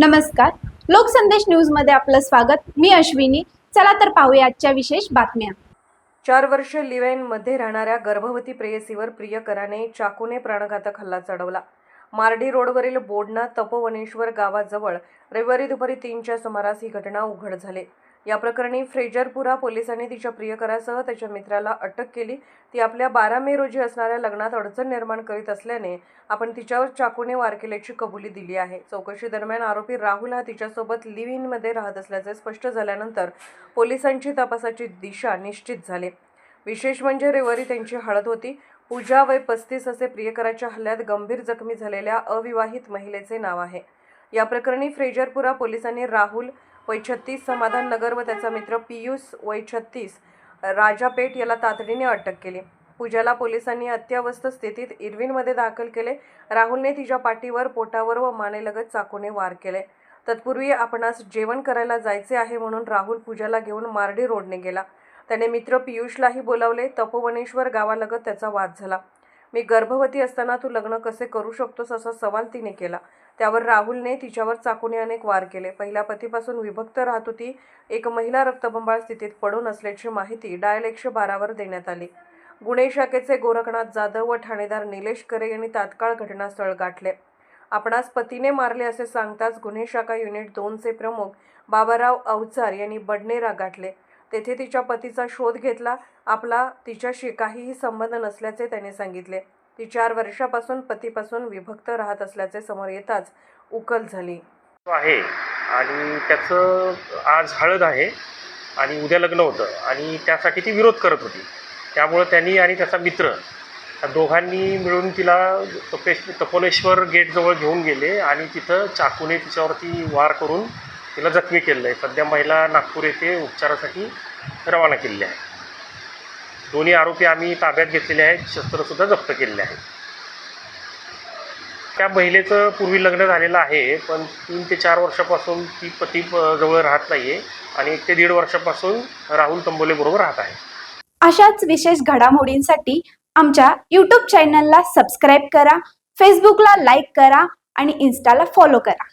नमस्कार. लोकसंदेश न्यूजमध्ये आपलं स्वागत. मी अश्विनी. चला तर पाहूया आजच्या विशेष बातम्या. चार वर्ष लिवेनमध्ये राहणाऱ्या गर्भवती प्रेयसीवर प्रियकराने चाकूने प्राणघातक हल्ला चढवला. मार्डी रोडवरील बोडना तपोवनेश्वर गावाजवळ रविवारी दुपारी तीनच्या सुमारास ही घटना उघड झाली. या प्रकरणी फ्रेजरपुरा पोलिसांनी तिच्या प्रियकरासह त्याच्या मित्राला अटक केली. ती आपल्या बारा मे रोजी असणाऱ्या लग्नात अडचण निर्माण करीत असल्याने आपण तिच्यावर चाकूने वार केल्याची कबुली दिली आहे. चौकशी दरम्यान आरोपी राहुल हा तिच्यासोबत लिव्ह इनमध्ये राहत असल्याचे स्पष्ट झाल्यानंतर पोलिसांची तपासाची दिशा निश्चित झाली. विशेष म्हणजे रविवारी त्यांची हळद होती. पूजा वय पस्तीस असे प्रियकराच्या हल्ल्यात गंभीर जखमी झालेल्या अविवाहित महिलेचे नाव आहे. या प्रकरणी फ्रेजरपुरा पोलिसांनी राहुल वय छत्तीस समाधान नगर व त्याचा मित्र पियुष वय छत्तीस राजापेठ याला तातडीने अटक केली. पूजाला पोलिसांनी अत्यावस्थ स्थितीत इरविनमध्ये दाखल केले. राहुलने तिच्या पाठीवर पोटावर व मानेलगत चाकूने वार केले. तत्पूर्वी आपणास जेवण करायला जायचे आहे म्हणून राहुल पूजाला घेऊन मार्डी रोडने गेला. त्याने मित्र पियुषलाही बोलावले. तपोवनेश्वर गावालगत त्याचा वाद झाला. मी गर्भवती असताना तू लग्न कसे करू शकतोस? असा सवाल तिने केला. त्यावर राहुलने तिच्यावर चाकूने अनेक वार केले. पहिल्या पतीपासून विभक्त राहत होती. एक महिला रक्तबंबाळ स्थितीत पडून असल्याची माहिती डायल एकशे बारावर देण्यात आली. गुन्हे शाखेचे गोरखनाथ जाधव व ठाणेदार निलेश करे यांनी तात्काळ घटनास्थळ गाठले. आपणास पतीने मारले असे सांगताच गुन्हे शाखा युनिट दोनचे प्रमुख बाबाराव अवचार यांनी बडनेरा गाठले. तेथे तिच्या पतीचा शोध घेतला. आपला तिच्याशी काहीही संबंध नसल्याचे त्याने सांगितले. ती चार वर्षापासून पतीपासून विभक्त राहत असल्याचे समोर येताच उकल झाली. तो आहे आणि त्याचं आज हळद आहे आणि उद्या लग्न होतं आणि त्यासाठी ती विरोध करत होती. त्यामुळं त्यांनी आणि त्याचा मित्र दोघांनी मिळून तिला तपेश तपोलेश्वर गेटजवळ घेऊन गेले आणि तिथं चाकूने तिच्यावरती वार करून तिला जखमी केलं आहे सध्या महिला नागपूर येथे उपचारासाठी रवाना केलेली आहे दोन्ही आरोपी आम्ही ताब्यात घेतलेले आहेत शस्त्रसुद्धा जप्त केलेले आहेत. त्या महिलेचं पूर्वी लग्न झालेलं आहे पण तीन ते चार वर्षापासून ती पती जवळ राहत नाही आहे आणि एक ते दीड वर्षापासून राहुल तंबोलेबरोबर राहत आहे. अशाच विशेष घडामोडींसाठी आमच्या यूट्यूब चॅनलला सबस्क्राईब करा फेसबुकला लाईक करा आणि इन्स्टाला फॉलो करा.